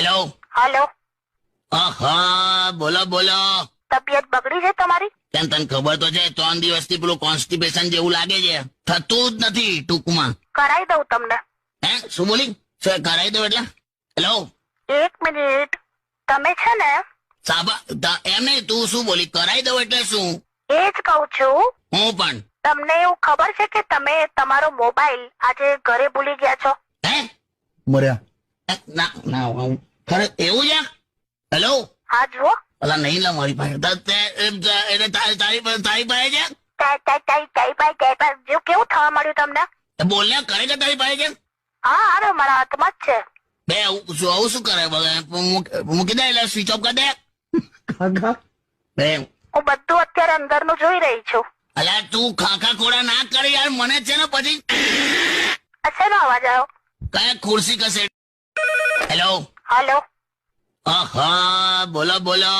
Hello hello હા બોલો બોલો. તબિયત બગડી છે તમારી? કેમ તને ખબર તો છે ત્રણ દિવસથી પેલું કોન્સ્ટિપેશન જેવું લાગે છે. થતું જ નથી ટૂંકમાં. કરાઈ દઉં તમને. હે શું બોલી? શું કરાવી દઉં એટલે? હેલો એક મિનિટ. તમે છે ને સાબા એમ નહીં તું શું બોલી? કરાવી દઉં એટલે શું? એ જ કહું છું. હું પણ. તમને એવું ખબર છે કે તમે તમારો મોબાઈલ આજે ઘરે ભૂલી ગયા છો? હે? મર્યા. ના ના હું ખરે એવું છે? હેલો હા જુઓ. પેલા નહીં લા મારી પાસે તા- તે- એમ તા- એટલે તારી તારી પાસે તારી પાસે કેવું થવા મળ્યું તમને? બોલ્યા બોલ કરે છે તારી પાસે છે? હા અરે મારા હાથમાં જ છે. બે શું આવું શું કરે? મૂક- દે એટલે સ્વિચ ઓફ કરી દે. બે. હું બધું અત્યારે અંદરનું જોઈ રહી છું. અલ્યા તું ખાખા ખોડા ના કરે યાર મને છે ને પછી. શેનો અવાજ આવ્યો? કયા ખુરશી કસે હેલો હાલો હા બોલો બોલો